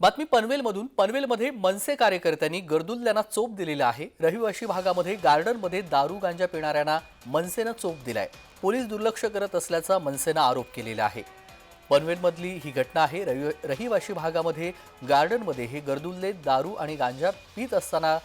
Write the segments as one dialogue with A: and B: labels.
A: बातमी पनवेलमधून. पनवेलमध्ये मनसे कार्यकर्त्यांनी गर्दुल्ल्यांना चोप दिलेला आहे. रहिवाशी भागामध्ये गार्डनमध्ये दारू गांजा पिणाऱ्यांना मनसेनं चोप दिलाय. पोलीस दुर्लक्ष करत असल्याचा मनसेनं आरोप केलेला आहे. पनवेलमधली ही घटना आहे. रवि रहिवाशी भागामध्ये गार्डनमध्ये हे गर्दुल्ले दारू आणि गांजा पित असताना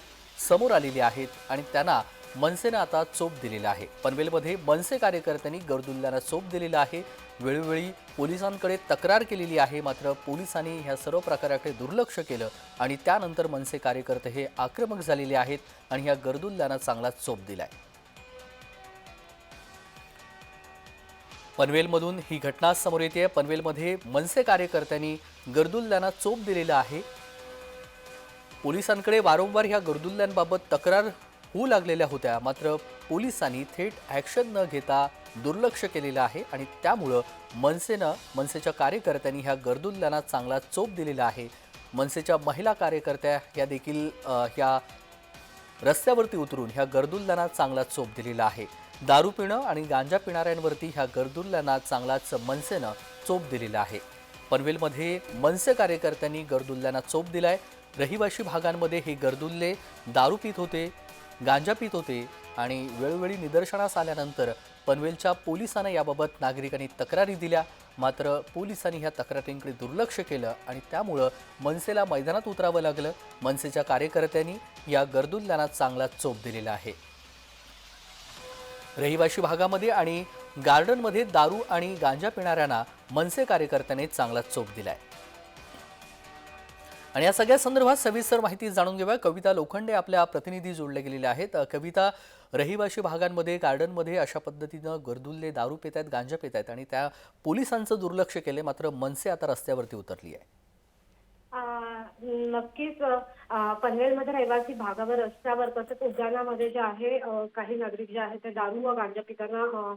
A: समोर आलेले आहेत आणि त्यांना मनसेनं आता चोप दिलेला आहे. पनवेलमध्ये मनसे कार्यकर्त्यांनी गर्दुल्ल्यांना चोप दिलेला आहे. वेळोवेळी पोलिसांकडे तक्रार केलेली आहे. मात्र पोलिसांनी ह्या सर्व प्रकाराकडे दुर्लक्ष केलं आणि त्यानंतर मनसे कार्यकर्ते हे आक्रमक झालेले आहेत आणि ह्या गर्दुल्ल्यांना चांगला चोप दिला आहे पनवेलमधून ही घटना समोर येते. पनवेलमध्ये मनसे कार्यकर्त्यांनी गर्दुल्ल्यांना चोप दिलेला आहे. पोलिसांकडे वारंवार ह्या गर्दुल्ल्यांबाबत तक्रार होऊ लागलेल्या होत्या मात्र पोलिसांनी थेट ॲक्शन न घेता दुर्लक्ष केलेलं आहे आणि त्यामुळं मनसेनं मनसेच्या कार्यकर्त्यांनी ह्या गर्दुल्ल्यांना चांगला चोप दिलेला आहे. मनसेच्या महिला कार्यकर्त्या या देखील ह्या रस्त्यावरती उतरून ह्या गर्दुल्ल्यांना चांगला चोप दिलेला आहे. दारू पिणं आणि गांजा पिणाऱ्यांवरती ह्या गर्दुल्ल्यांना चांगलाच मनसेनं चोप दिलेला आहे. पनवेलमध्ये मनसे कार्यकर्त्यांनी गर्दुल्ल्यांना चोप दिलाय. रहिवाशी भागांमध्ये हे गर्दुल्ले दारू पित होते. गांजा पित होते आणि वेळोवेळी निदर्शनास आल्यानंतर पनवेलच्या पोलिसांना याबाबत नागरिकांनी तक्रारी दिल्या. मात्र पोलिसांनी ह्या तक्रारींकडे दुर्लक्ष केलं आणि त्यामुळं मनसेला मैदानात उतरावं लागलं. मनसेच्या कार्यकर्त्यांनी या गर्दुल्ल्यांना चांगला चोप दिलेला आहे. रहिवाशी भागामध्ये आणि गार्डनमध्ये दारू आणि गांजा पिणाऱ्यांना मनसे कार्यकर्त्यांनी चांगला चोप दिलाय. आणि या सगळ्या संदर्भात सविस्तर माहिती जाणून घेऊया. कविता लोखंडे आपल्या प्रतिनिधी जोडले गेलेले आहेत. कविता रहिवाशी भागांमध्ये गार्डनमध्ये अशा पद्धतीनं गर्दुल्ले दारू पेत आहेत गांजा पेत आहेत आणि त्या पोलिसांचं दुर्लक्ष केले मात्र मनसे आता रस्त्यावरती उतरली आहे.
B: नक्कीच. पनवेलमध्ये रहिवासी भागावर रस्त्यावर तसंच उद्यानामध्ये जे आहे काही नागरिक जे आहेत ते दारू व गांजा पिताना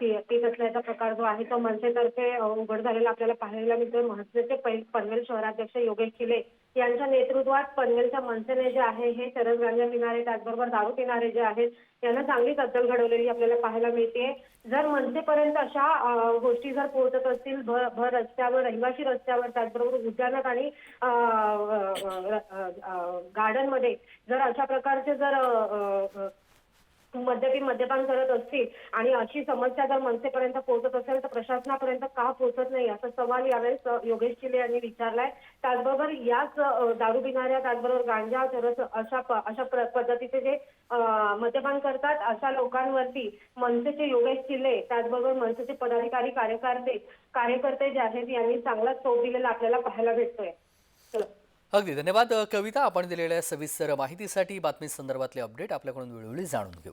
B: पित असल्याचा प्रकार जो आहे तो मनसेतर्फे उघड झालेला आपल्याला पाहायला मिळतोय. मनसेचे पनवेल शहराध्यक्ष योगेश खिले यांच्या नेतृत्वात पनवेलच्या मनसेने जे आहे हे चरस गांजा पिणारे त्याचबरोबर दारू पिणारे जे आहेत यांना चांगलीच अद्दल घडवलेली आपल्याला पाहायला मिळते. जर मनसेपर्यंत अशा गोष्टी जर पोहोचत असतील भर भर रस्त्यावर रहिवासी रस्त्यावर त्याचबरोबर उद्यानात आणि गार्डनमध्ये जर अशा प्रकारचे जर मद्यपी मद्यपान करत असतील आणि अशी समस्या जर मनसेपर्यंत पोहोचत असेल तर प्रशासनापर्यंत का पोहोचत नाही? असा सवाल यावेळेस योगेश चिले यांनी विचारलाय. त्याचबरोबर याच दारू पिणाऱ्या त्याचबरोबर गांजा चरस अशा अशा पद्धतीचे जे मद्यपान करतात अशा लोकांवरती मनसेचे योगेश चिले त्याचबरोबर मनसेचे पदाधिकारी कार्यकर्ते कार्यकर्ते जे आहेत यांनी चांगलाच चोप दिलेला आपल्याला पाहायला भेटतोय. चला.
A: अगदी धन्यवाद कविता. आपण दिलेल्या सविस्तर माहितीसाठी बातमी संदर्भातले अपडेट आपल्याकडून वेळोवेळी जाणून घेऊ.